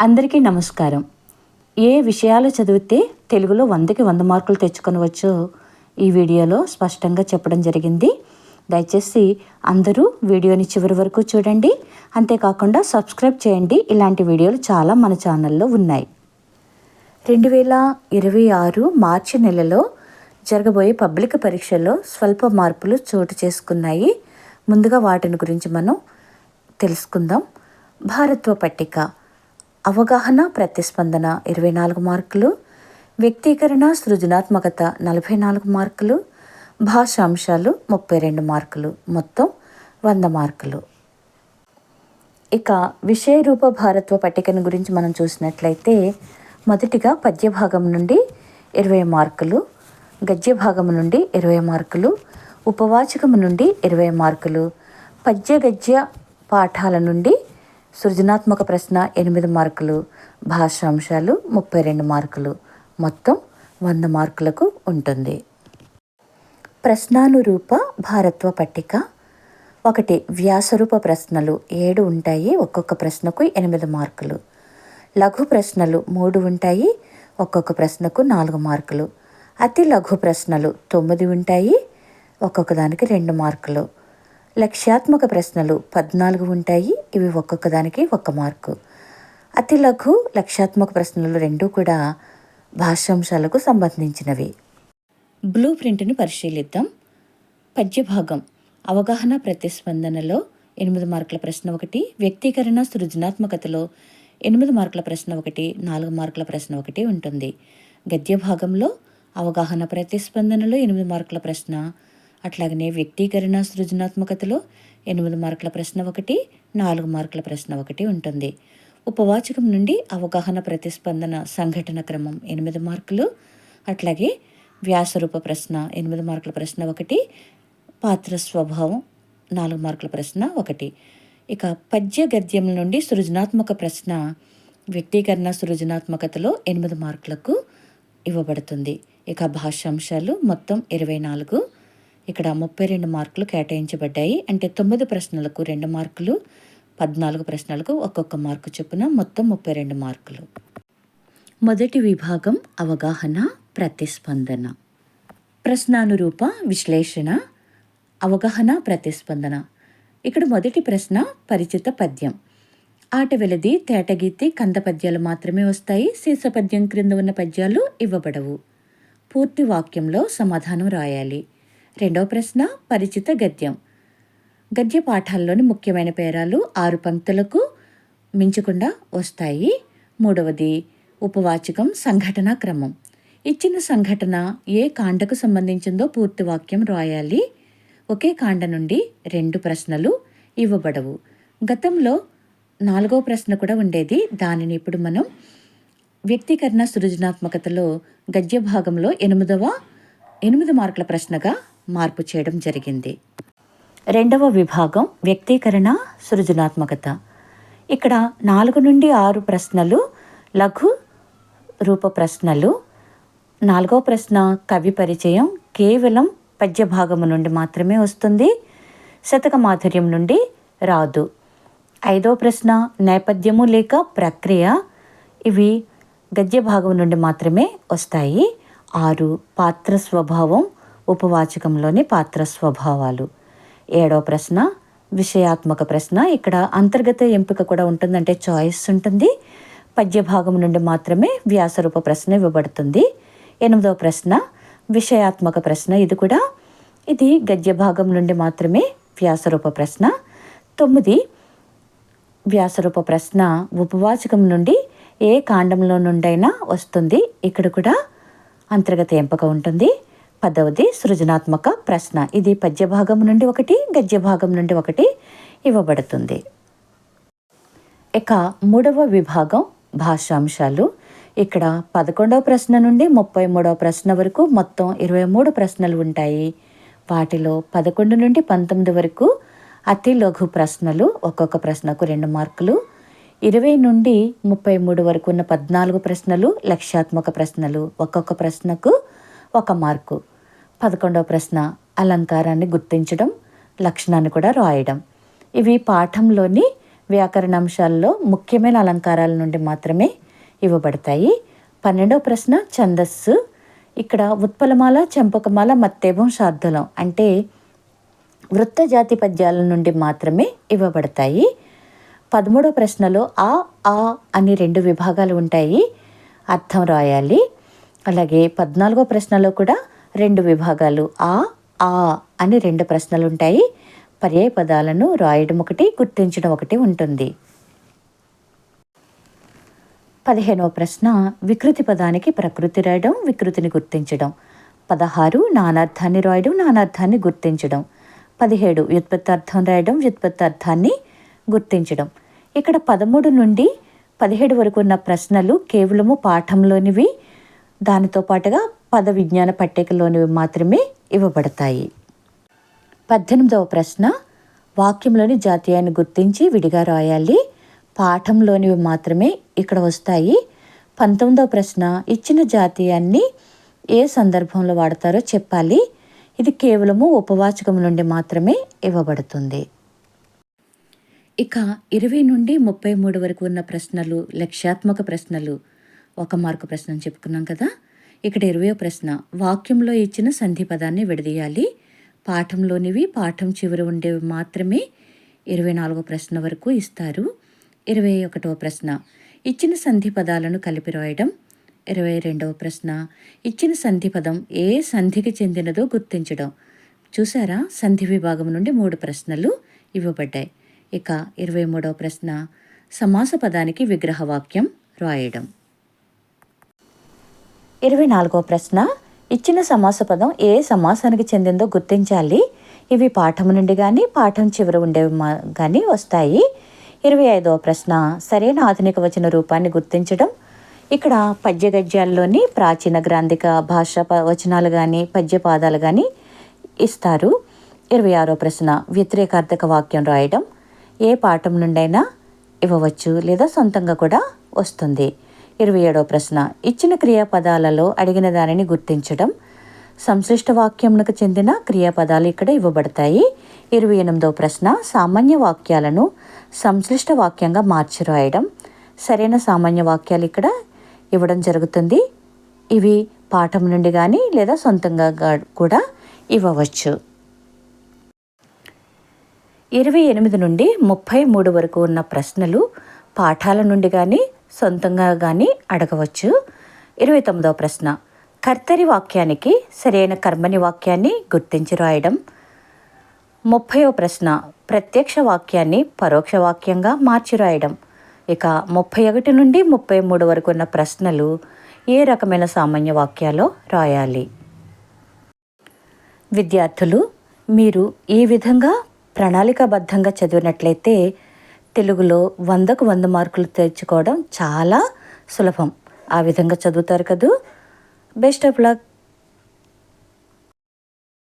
అందరికీ నమస్కారం. ఏ విషయాలు చదివితే తెలుగులో వందకి వంద మార్కులు తెచ్చుకొనవచ్చో? ఈ వీడియోలో స్పష్టంగా చెప్పడం జరిగింది. దయచేసి అందరూ వీడియోని చివరి వరకు చూడండి. అంతేకాకుండా సబ్స్క్రైబ్ చేయండి. ఇలాంటి వీడియోలు చాలా మన ఛానల్లో ఉన్నాయి. రెండు వేల ఇరవై ఆరు మార్చి నెలలో జరగబోయే పబ్లిక్ పరీక్షల్లో స్వల్ప మార్పులు చోటు చేసుకున్నాయి. ముందుగా వాటిని గురించి మనం తెలుసుకుందాం. భారత్వ పట్టిక. అవగాహన ప్రతిస్పందన ఇరవై నాలుగు మార్కులు వ్యక్తీకరణ సృజనాత్మకత నలభై నాలుగు మార్కులు భాషాంశాలు ముప్పై రెండు మార్కులు మొత్తం వంద మార్కులు. ఇక విషయ రూప భారత్వ పట్టికను గురించి మనం చూసినట్లయితే మొదటిగా పద్య భాగం నుండి ఇరవై మార్కులు గద్య భాగం నుండి ఇరవై మార్కులు ఉపవాచకము నుండి ఇరవై మార్కులు పద్య గద్య పాఠాల నుండి సృజనాత్మక ప్రశ్న ఎనిమిది మార్కులు భాషాంశాలు ముప్పై రెండు మార్కులు. మొత్తం వంద మార్కులకు ఉంటుంది. ప్రశ్నానురూప భారత్వ పట్టిక. ఒకటి వ్యాసరూప ప్రశ్నలు ఏడు ఉంటాయి ఒక్కొక్క ప్రశ్నకు ఎనిమిది మార్కులు. లఘు ప్రశ్నలు మూడు ఉంటాయి ఒక్కొక్క ప్రశ్నకు నాలుగు మార్కులు. అతి లఘు ప్రశ్నలు తొమ్మిది ఉంటాయి ఒక్కొక్క దానికి రెండు మార్కులు. లక్ష్యాత్మక ప్రశ్నలు పద్నాలుగు ఉంటాయి. ఇవి ఒక్కొక్క దానికి ఒక్క మార్కు. అతి లఘు లక్ష్యాత్మక ప్రశ్నలు రెండు కూడా భాషాంశాలకు సంబంధించినవి. బ్లూ ప్రింట్ని పరిశీలిద్దాం. పద్యభాగం. అవగాహన ప్రతిస్పందనలో ఎనిమిది మార్కుల ప్రశ్న ఒకటి వ్యక్తీకరణ సృజనాత్మకతలో ఎనిమిది మార్కుల ప్రశ్న ఒకటి నాలుగు మార్కుల ప్రశ్న ఒకటి ఉంటుంది. గద్య భాగంలో అవగాహన ప్రతిస్పందనలో ఎనిమిది మార్కుల ప్రశ్న అట్లాగనే వ్యక్తీకరణ సృజనాత్మకతలో ఎనిమిది మార్కుల ప్రశ్న ఒకటి నాలుగు మార్కుల ప్రశ్న ఒకటి ఉంటుంది. ఉపవాచకం నుండి అవగాహన ప్రతిస్పందన సంఘటన క్రమం ఎనిమిది మార్కులు అట్లాగే వ్యాసరూప ప్రశ్న ఎనిమిది మార్కుల ప్రశ్న ఒకటి పాత్ర స్వభావం నాలుగు మార్కుల ప్రశ్న ఒకటి. ఇక పద్య గద్యం నుండి సృజనాత్మక ప్రశ్న వ్యక్తీకరణ సృజనాత్మకతలో ఎనిమిది మార్కులకు ఇవ్వబడుతుంది. ఇక భాషాంశాలు మొత్తం ఇరవై నాలుగు ఇక్కడ ముప్పై రెండు మార్కులు కేటాయించబడ్డాయి. అంటే తొమ్మిది ప్రశ్నలకు రెండు మార్కులు పద్నాలుగు ప్రశ్నలకు ఒక్కొక్క మార్కు చొప్పున మొత్తం ముప్పై రెండు మార్కులు. మొదటి విభాగం అవగాహన ప్రతిస్పందన. ప్రశ్నానురూప విశ్లేషణ అవగాహన ప్రతిస్పందన. ఇక్కడ మొదటి ప్రశ్న పరిచిత పద్యం. ఆట వెలది తేటగీతి కంద పద్యాలు మాత్రమే వస్తాయి. శీర్ష పద్యం క్రింద ఉన్న పద్యాలు ఇవ్వబడవు. పూర్తి వాక్యంలో సమాధానం రాయాలి. రెండవ ప్రశ్న పరిచిత గద్యం. గద్య పాఠాల్లోని ముఖ్యమైన పేరాలు ఆరు పంక్తులకు మించకుండా వస్తాయి. మూడవది ఉపవాచకం సంఘటన క్రమం. ఇచ్చిన సంఘటన ఏ కాండకు సంబంధించిందో పూర్తి వాక్యం రాయాలి. ఒకే కాండ నుండి రెండు ప్రశ్నలు ఇవ్వబడవు. గతంలో నాలుగో ప్రశ్న కూడా ఉండేది. దానిని ఇప్పుడు మనం వ్యక్తీకరణ సృజనాత్మకతలో గద్య భాగంలో ఎనిమిదవ ఎనిమిది మార్కుల ప్రశ్నగా మార్పు చేయడం జరిగింది. రెండవ విభాగం వ్యక్తీకరణ సృజనాత్మకత. ఇక్కడ నాలుగు నుండి ఆరు ప్రశ్నలు లఘు రూప ప్రశ్నలు. నాలుగవ ప్రశ్న కవి పరిచయం కేవలం పద్య భాగము నుండి మాత్రమే వస్తుంది. శతక మాధుర్యం నుండి రాదు. ఐదో ప్రశ్న నేపథ్యము లేక ప్రక్రియ. ఇవి గద్య భాగం నుండి మాత్రమే వస్తాయి. ఆరు పాత్ర స్వభావం. ఉపవాచకంలోని పాత్ర స్వభావాలు. ఏడవ ప్రశ్న విషయాత్మక ప్రశ్న. ఇక్కడ అంతర్గత ఎంపిక కూడా ఉంటుందంటే చాయిస్ ఉంటుంది. పద్యభాగం నుండి మాత్రమే వ్యాసరూప ప్రశ్న ఇవ్వబడుతుంది. ఎనిమిదవ ప్రశ్న విషయాత్మక ప్రశ్న ఇది కూడా. ఇది గద్య భాగం నుండి మాత్రమే వ్యాసరూప ప్రశ్న. తొమ్మిది వ్యాసరూప ప్రశ్న ఉపవాచకం నుండి ఏ కాండంలో నుండైనా వస్తుంది. ఇక్కడ కూడా అంతర్గత ఎంపిక ఉంటుంది. పదవది సృజనాత్మక ప్రశ్న. ఇది పద్య భాగం నుండి ఒకటి గద్య భాగం నుండి ఒకటి ఇవ్వబడుతుంది. ఇక మూడవ విభాగం భాషాంశాలు. ఇక్కడ పదకొండవ ప్రశ్న నుండి ముప్పై మూడవ ప్రశ్న వరకు మొత్తం ఇరవై మూడు ప్రశ్నలు ఉంటాయి. వాటిలో పదకొండు నుండి పంతొమ్మిది వరకు అతి లఘు ప్రశ్నలు ఒక్కొక్క ప్రశ్నకు రెండు మార్కులు. ఇరవై నుండి ముప్పై మూడు వరకు ఉన్న పద్నాలుగు ప్రశ్నలు లక్ష్యాత్మక ప్రశ్నలు ఒక్కొక్క ప్రశ్నకు ఒక మార్కు. పదకొండవ ప్రశ్న అలంకారాన్ని గుర్తించడం లక్షణాన్ని కూడా రాయడం. ఇవి పాఠంలోని వ్యాకరణ అంశాల్లో ముఖ్యమైన అలంకారాల నుండి మాత్రమే ఇవ్వబడతాయి. పన్నెండవ ప్రశ్న ఛందస్సు. ఇక్కడ ఉత్పలమాల చెంపకమాల మత్తేభం శార్దూలం అంటే వృత్త జాతి పద్యాల నుండి మాత్రమే ఇవ్వబడతాయి. పదమూడవ ప్రశ్నలో ఆ ఆ అని రెండు విభాగాలు ఉంటాయి. అర్థం రాయాలి. అలాగే పద్నాలుగో ప్రశ్నలో కూడా రెండు విభాగాలు ఆ ఆ అని రెండు ప్రశ్నలు ఉంటాయి పర్యాయ పదాలను రాయడం ఒకటి గుర్తించడం ఒకటి ఉంటుంది. పదిహేనవ ప్రశ్న వికృతి పదానికి ప్రకృతి రాయడం వికృతిని గుర్తించడం. పదహారు నానార్థాన్ని రాయడం నానార్థాన్ని గుర్తించడం. పదిహేడు వ్యుత్పత్తి అర్థం రాయడం వ్యుత్పత్తి అర్థాన్ని గుర్తించడం. ఇక్కడ పదమూడు నుండి పదిహేడు వరకు ఉన్న ప్రశ్నలు కేవలము పాఠంలోనివి. దానితో పాటుగా పద విజ్ఞాన పట్టికలోనివి మాత్రమే ఇవ్వబడతాయి. పద్దెనిమిదవ ప్రశ్న. వాక్యంలోని జాతీయాన్ని గుర్తించి విడిగా రాయాలి. పాఠంలోనివి మాత్రమే ఇక్కడ వస్తాయి. పంతొమ్మిదవ ప్రశ్న. ఇచ్చిన జాతీయాన్ని ఏ సందర్భంలో వాడతారో చెప్పాలి. ఇది కేవలము ఉపవాచకం నుండి మాత్రమే ఇవ్వబడుతుంది. ఇక ఇరవై నుండి ముప్పై మూడు వరకు ఉన్న ప్రశ్నలు లక్ష్యాత్మక ప్రశ్నలు. ఒక మార్కు ప్రశ్న చెప్పుకున్నాం కదా. ఇక్కడ ఇరవయో ప్రశ్న. వాక్యంలో ఇచ్చిన సంధి పదాన్ని విడదీయాలి. పాఠంలోనివి పాఠం చివరి ఉండేవి మాత్రమే ఇరవై నాలుగో ప్రశ్న వరకు ఇస్తారు. ఇరవై ఒకటవ ప్రశ్న. ఇచ్చిన సంధి పదాలను కలిపి రాయడం. ఇరవై రెండవ ప్రశ్న. ఇచ్చిన సంధి పదం ఏ సంధికి చెందినదో గుర్తించడం. చూసారా? సంధి విభాగం నుండి మూడు ప్రశ్నలు ఇవ్వబడ్డాయి. ఇక ఇరవై మూడవ ప్రశ్న. సమాస పదానికి విగ్రహవాక్యం రాయడం. ఇరవై నాలుగో ప్రశ్న. ఇచ్చిన సమాస పదం ఏ సమాసానికి చెందిందో గుర్తించాలి. ఇవి పాఠం నుండి కానీ పాఠం చివర ఉండేవి కానీ వస్తాయి. ఇరవై ఐదవ ప్రశ్న. సరైన ఆధునిక వచన రూపాన్ని గుర్తించడం. ఇక్కడ పద్య గద్యాల్లోని ప్రాచీన గ్రాంధిక భాష ప- వచనాలు కానీ పద్యపాదాలు కానీ ఇస్తారు. ఇరవై ఆరో ప్రశ్న. వ్యతిరేకార్థక వాక్యం రాయడం. ఏ పాఠం నుండైనా ఇవ్వవచ్చు లేదా సొంతంగా కూడా వస్తుంది. ఇరవై ఏడవ ప్రశ్న. ఇచ్చిన క్రియాపదాలలో అడిగిన దానిని గుర్తించడం. సంశ్లిష్ట వాక్యమునకు చెందిన క్రియాపదాలు ఇక్కడ ఇవ్వబడతాయి. ఇరవై ఎనిమిదో ప్రశ్న. సామాన్య వాక్యాలను సంశ్లిష్ట వాక్యంగా మార్చి రాయడం. సరైన సామాన్య వాక్యాలు ఇక్కడ ఇవ్వడం జరుగుతుంది. ఇవి పాఠం నుండి కానీ లేదా సొంతంగా కూడా ఇవ్వవచ్చు. ఇరవై ఎనిమిది నుండి ముప్పై మూడు వరకు ఉన్న ప్రశ్నలు పాఠాల నుండి కానీ సొంతంగా కానీ అడగవచ్చు. ఇరవై తొమ్మిదవ ప్రశ్న. కర్తరి వాక్యానికి సరైన కర్మని వాక్యాన్ని గుర్తించి రాయడం. ముప్పైవ ప్రశ్న. ప్రత్యక్ష వాక్యాన్ని పరోక్ష వాక్యంగా మార్చి రాయడం. ఇక ముప్పై ఒకటి నుండి ముప్పై మూడు వరకు ఉన్న ప్రశ్నలు ఏ రకమైన సామాన్య వాక్యాలో రాయాలి? విద్యార్థులు మీరు ఈ విధంగా ప్రణాళికాబద్ధంగా చదివినట్లయితే తెలుగులో వందకు వంద మార్కులు తెచ్చుకోవడం చాలా సులభం. ఆ విధంగా చదువుతారు కదూ. Best of luck.